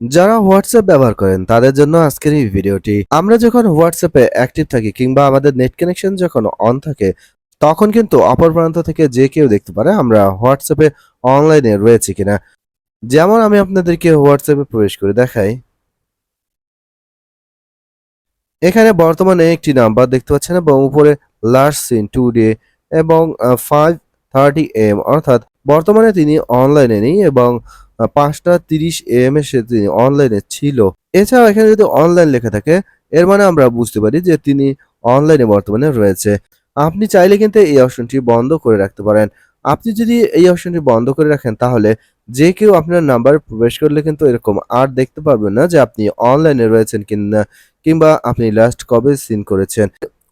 যারা হোয়াটসঅ্যাপ ব্যবহার করেন, তাদের জন্য আজকের এই ভিডিওটি। আমরা যখন হোয়াটসঅ্যাপে অ্যাক্টিভ থাকি কিংবা আমাদের নেট কানেকশন যখন অন থাকে, তখন কিন্তু অপর প্রান্ত থেকে যে কেউ দেখতে পারে, আমরা হোয়াটসঅ্যাপে অনলাইনে রয়েছে কিনা। যেমন আমি আপনাদেরকে হোয়াটসঅ্যাপে প্রবেশ করে দেখাই। এখানে বর্তমানে একটি নাম্বার দেখতে পাচ্ছেন এবং উপরে লাস্ট সিন টু ডে এবং ফাইভ থার্টি এম, অর্থাৎ বর্তমানে তিনি অনলাইনে নেই এবং পাঁচটা তিরিশ এম এ সে তিনি অনলাইনে ছিল। এছাড়াও এখানে যদি অনলাইন লেখা থাকে, এর মানে আমরা বুঝতে পারি যে তিনি অনলাইনে বর্তমানে রয়েছে। আপনি চাইলে কিন্তু এই অপশনটি বন্ধ করে রাখতে পারেন। আপনি যদি এই অপশনটি বন্ধ করে রাখেন, তাহলে যে কেউ আপনার নাম্বার প্রবেশ করলে কিন্তু এরকম আর দেখতে পারবেন না যে আপনি অনলাইনে রয়েছেন কিনা, কিংবা আপনি লাস্ট কবে সিন করেছেন।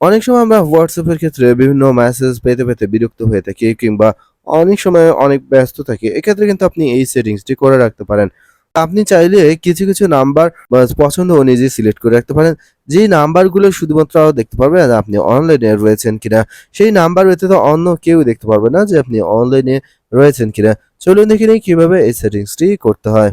অনেক সময় আমরা হোয়াটসঅ্যাপের ক্ষেত্রে বিভিন্ন মেসেজ পেতে পেতে বিরক্ত হয়ে থাকি কিংবা অনেক সময় অনেক ব্যস্ত থাকি, এক্ষেত্রে কিন্তু আপনি এই সেটিংসটি করে রাখতে পারেন। আপনি চাইলে কিছু কিছু নাম্বার পছন্দ অনুযায়ী সিলেক্ট করে রাখতে পারেন। যেই নাম্বারগুলো শুধুমাত্র দেখতে পারবে যে আপনি অনলাইনে রয়েছেন কিনা, সেই নাম্বার ব্যতীত অন্য কেউ দেখতে পারবে না যে আপনি অনলাইনে রয়েছেন কিনা। চলুন দেখে নিই কীভাবে এই সেটিংসটি করতে হয়।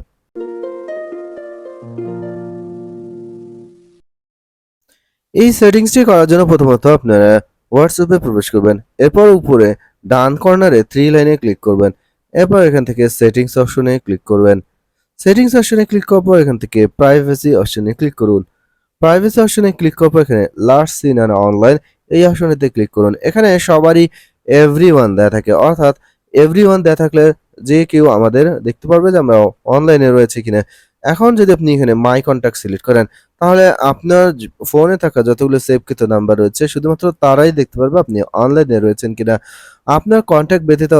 এই সেটিংসটি করার জন্য প্রথমত আপনারা হোয়াটসঅ্যাপে প্রবেশ করবেন। এরপর উপরে ডান কর্নারে থ্রি লাইনে ক্লিক করবেন। এরপর এখান থেকে সেটিংস অপশনে ক্লিক করবেন। সেটিংস অপশনে ক্লিক করার পর এখান থেকে প্রাইভেসি অপশনে ক্লিক করুন। প্রাইভেসি অপশনে ক্লিক করার পর এখানে লাস্ট সিন অ্যান্ড অনলাইন এই অপশনেতে ক্লিক করুন। এখানে সবারই এভরি ওয়ান দেওয়া থাকে। অর্থাৎ এভরি ওয়ান দেওয়া থাকলে যে কেউ আমাদের দেখতে পারবে যে আমরা অনলাইনে রয়েছে কিনা। এখন যদি আপনি এখানে মাই কন্ট্যাক্ট সিলেক্ট করেন, তাহলে আপনার ফোনে থাকা যতগুলো সেভকৃত নাম্বার রয়েছে, শুধুমাত্র তারাই দেখতে পারবে আপনি অনলাইনে রয়েছেন কিনা। আপনার কন্ট্যাক্ট ব্যতীত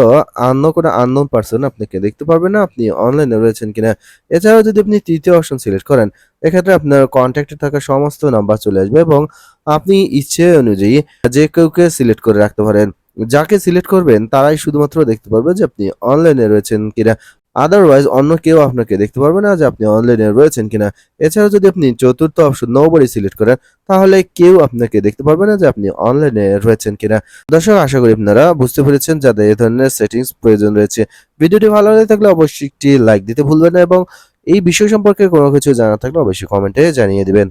অন্য কোনো আননোন পার্সন আপনাকে দেখতে পারবে না, আপনি অনলাইনে রয়েছেন কিনা। এছাড়াও যদি আপনি তৃতীয় অপশন সিলেক্ট করেন, এক্ষেত্রে আপনার কন্ট্যাক্টে থাকা সমস্ত নাম্বার চলে আসবে এবং আপনি ইচ্ছে অনুযায়ী যে কেউকে সিলেক্ট করে রাখতে পারেন। যাকে সিলেক্ট করবেন, তারাই শুধুমাত্র দেখতে পারবে যে আপনি অনলাইনে রয়েছেন কিনা। আদারওয়াইজ অন্য কেউ আপনাকে দেখতে পারবে না যে আপনি অনলাইনে রয়েছেন কিনা। এছাড়াও যদি আপনি চতুর্থ অপশন নোবডি সিলেক্ট করেন, তাহলে কেউ আপনাকে দেখতে পারবে না যে আপনি অনলাইনে রয়েছেন কিনা। দর্শক, আশা করি আপনারা বুঝতে পেরেছেন যাদের এই ধরনের সেটিংস প্রয়োজন রয়েছে। ভিডিওটি ভালো লাগে থাকলে অবশ্যই একটি লাইক দিতে ভুলবেন না এবং এই বিষয় সম্পর্কে কোনো কিছু জানা থাকলে অবশ্যই কমেন্টে জানিয়ে দিবেন।